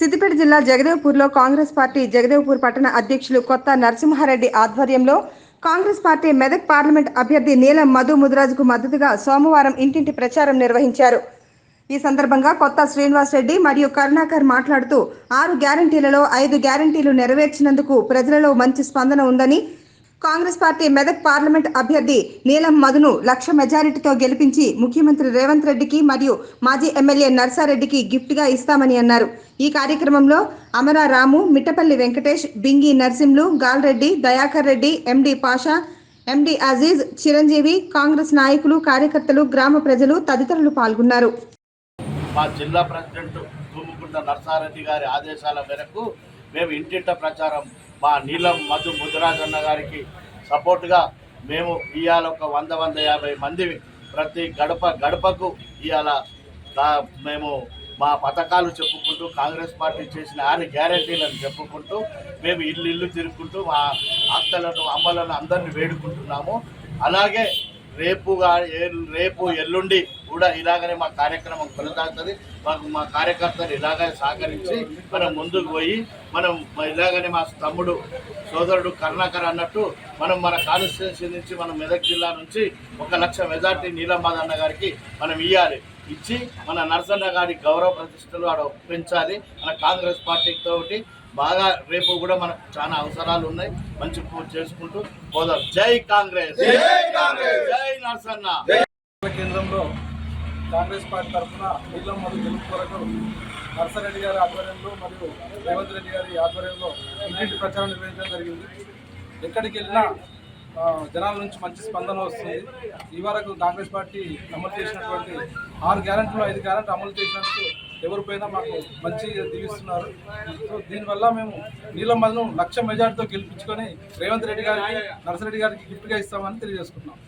సిద్దిపేట జిల్లా జగదేవ్పూర్లో కాంగ్రెస్ పార్టీ జగదేవ్పూర్ పట్టణ అధ్యక్షులు కొత్త నరసింహారెడ్డి ఆధ్వర్యంలో కాంగ్రెస్ పార్టీ మెదక్ పార్లమెంట్ అభ్యర్థి నీలం మధు ముదిరాజుకు మద్దతుగా సోమవారం ఇంటింటి ప్రచారం నిర్వహించారు. ఈ సందర్భంగా కొత్త శ్రీనివాస్ రెడ్డి మరియు కరుణాకర్ మాట్లాడుతూ ఆరు గ్యారంటీలలో ఐదు గ్యారంటీలు నెరవేర్చినందుకు ప్రజలలో మంచి స్పందన ఉందని కాంగ్రెస్ పార్టీ మెదక్ పార్లమెంట్ అభ్యర్థి నీలం మధును లక్ష మెజారిటీతో గెలిపించి ముఖ్యమంత్రి రేవంత్ రెడ్డికి మరియు మాజీ ఎమ్మెల్యే నర్సారెడ్డికి గిఫ్ట్గా ఇస్తామని అన్నారు. ఈ కార్యక్రమంలో అమరా రాము మిట్టపల్లి వెంకటేష్ బింగి నర్సింలు గాల్రెడ్డి దయాకర్ రెడ్డి ఎండి పాషా ఎండి అజీజ్ చిరంజీవి కాంగ్రెస్ నాయకులు కార్యకర్తలు గ్రామ ప్రజలు తదితరులు పాల్గొన్నారు. మా జిల్లా ప్రెసిడెంట్ నర్సారెడ్డి గారి ఆదేశాల మేరకు మేము ఇంటింట ప్రచారం మా నీలం మధు ముదిరాజ్ అన్న గారికి సపోర్ట్గా మేము ఇవాళ ఒక వంద వంద యాభై మంది ప్రతి గడప గడపకు ఇవాళ మేము మా పథకాలు చెప్పుకుంటూ కాంగ్రెస్ పార్టీ చేసిన ఆరు గ్యారంటీలను చెప్పుకుంటూ మేము ఇల్లు ఇల్లు తిరుగుకుంటూ మా అత్తలను అమ్మలను అందరినీ వేడుకుంటున్నాము. అలాగే రేపుగా రేపు ఎల్లుండి కూడా ఇలాగనే మా కార్యక్రమం కొనసాగుతుంది. మాకు మా కార్యకర్తలు ఇలాగే సహకరించి మనం ముందుకు పోయి మనం ఇలాగనే మా తమ్ముడు సోదరుడు కరుణాకర్ అన్నట్టు మనం మన కాన్స్టిట్యున్సీ నుంచి మన మెదక్ జిల్లా నుంచి ఒక లక్ష మెజార్టీ నీలంబాద్ అన్న గారికి మనం ఇవ్వాలి ఇచ్చి మన నరసన్న గారి గౌరవ ప్రతిష్టలు ఆడ పెంచాలి. మన కాంగ్రెస్ పార్టీ తోటి బాగా రేపు కూడా మనకు చాలా అవసరాలు ఉన్నాయి. మంచి పూజ చేసుకుంటూ పోదాం. జై కాంగ్రెస్! జై నరసన్న! కేంద్రంలో కాంగ్రెస్ పార్టీ తరఫున నీళ్ళ మరియు గెలుపు కొరకు నర్సరెడ్డి గారి ఆధ్వర్యంలో మరియు రేవంత్ రెడ్డి గారి ఆధ్వర్యంలో ఇంటింటి ప్రచారం నిర్వహించడం జరిగింది. ఎక్కడికి వెళ్ళినా జనాల నుంచి మంచి స్పందన వస్తుంది. ఈ వరకు కాంగ్రెస్ పార్టీ అమలు చేసినటువంటి ఆరు గ్యారెంటీలో ఐదు గ్యారెంటీ అమలు చేసినట్టు ఎవరిపైనా మాకు మంచి దీవిస్తున్నారు. సో దీనివల్ల మేము నీలం మధును లక్ష మెజార్టీతో గెలిపించుకొని రేవంత్ రెడ్డి గారికి నర్సరెడ్డి గారికి గిఫ్ట్గా ఇస్తామని తెలియజేసుకున్నాం